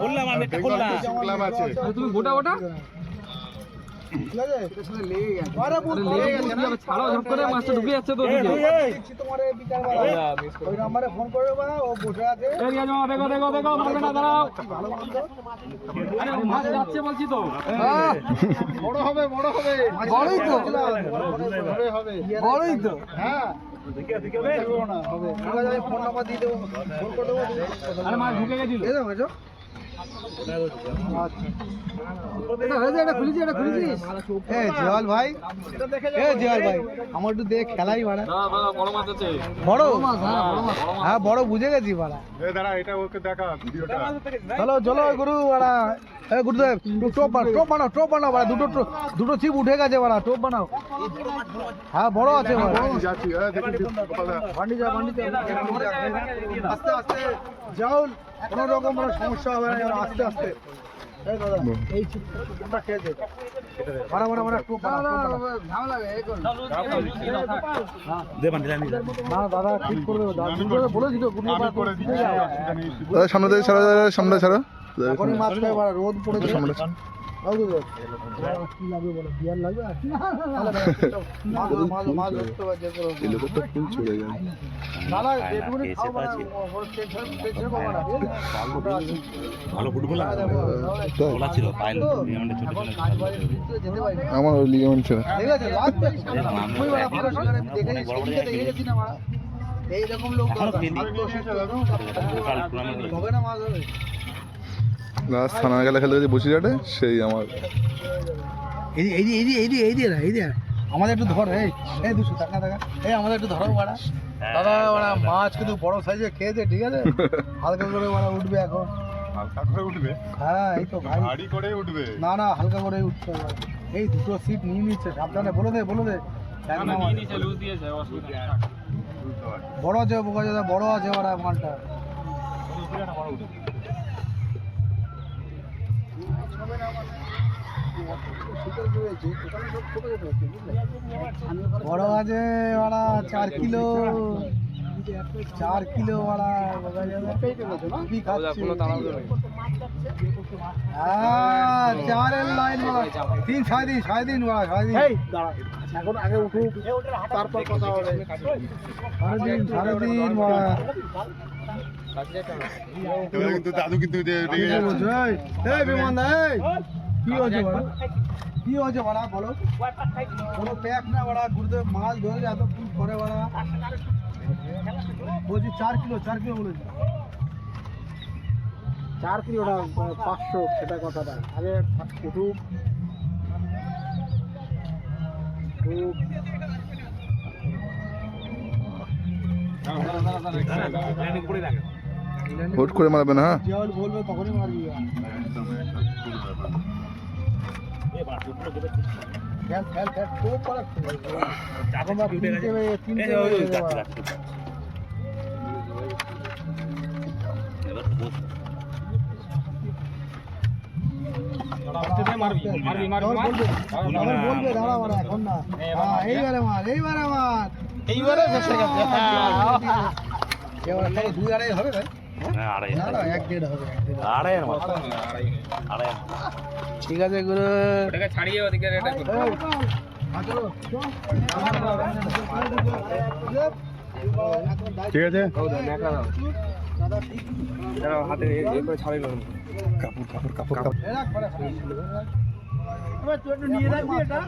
বললাম আমি একটা বললাম তুমি গোটা গোটা বড়। হবে বড় হবে। বড়ই তো। বড়ই তো। হ্যাঁ। দেখো না হবে। আমরা যাই ফোন নাম্বার দিয়ে দেবো। ফোন করে দেবো। আরে মাছ ঢুকে গেছিল। জল ভাই। এ জল ভাই আমার একটু দেখ খেলাই দাঁড়া বড় হ্যাঁ বড় হ্যাঁ বড় বুঝে গেছি ভাড়া চলো চলো গুরু বাড়া। এ গুরুদেব টোপ বানাও টোপ বানাও টোপ বানাও বাড়া দুটো দুটো ছিপ উঠে গেছে বাড়া টোপ বানাও। হ্যাঁ বড় আছে বাড়া। ভান্ডি যা ভান্ডি আস্তে আস্তে যাও কোনো রকম কোনো সমস্যা হবে না আস্তে আস্তে। এই দাদা এই ছিপটা বাড়া বাড়া বাড়া টোপ বানাও টোপ বানাও। দে বান্ডিল আমি না দাদা ঠিক করে দাদা দাদা সামনে থেকে ছাড়ো সামনে ছাড়ো। এখনই মাছ খাই বাড়া রোদ পড়েছে। আমার লিগামেন্ট ছিল। গেছি না বাড়া এইরকম লোক হবে না মাছ হবে। লাস্ট থানা গেলে খেলে গেছি বসিরহাটে সেই আমার। এই এই এই এই এই এই এই আমাদের একটু ধর এই এই দুশো টাকা টাকা এই আমাদের একটু ধরো বাড়া। দাদা বাড়া মাছ কিন্তু বড় সাইজে খেয়েছে ঠিক আছে? হালকা করে বাড়া উঠবে এখন। হালকা করে উঠবে? হ্যাঁ এই তো ভাই। ভারী করে উঠবে? না না হালকা করে উঠছে। এই দুটো সিট নিয়ে নিচ্ছে সাবধানে বলে দে বলে দে। বড় আছে বোকা দাদা বড় আছে বাড়া মালটা। বড় আছে ওরা চার কিলো। চার কিলো ওরা হ্যাঁ চারের লাইন তিন সাড়ে তিন সাড়ে তিন ওরা সাড়ে তিন। এখন আগে উঠুক তারপর কথা হবে। সাড়ে তিন সাড়ে তিন কিন্তু দাদু কিন্তু কি হয়েছে কি হয়েছে বড়া বলো কোনো প্যাক না বড়া ঘুরতে মাছ ধরে এত ফুল করে বড়া বলছি চার কিলো চার কিলো বলেছি চার কিলোটা পাঁচশো সেটা কথাটা আগে উঠুক উঠুক। ভোট করে মারবে না হ্যাঁ? বলবে তখনই মারবি। গেছে বাবা। মারবি, মারবি, বলবে, দাঁড়া মারা এখন না। হ্যাঁ এইবারে মার এইবারে মার। এইবারে ফেসে গেছে। এবারে দুই আড়াই হবে ভাই। হ্যাঁ ঠিক আছে গুরু। ছাড়িয়ে ওদিকে হ্যাঁ। ঠিক আছে। হাতে এ করে ছাড়িয়ে নেব। কাপড় কাপড় কাপড় কাপড়। এ রাখ, বাড়া। এবার তুই একটু নিয়ে রাখবি এটা।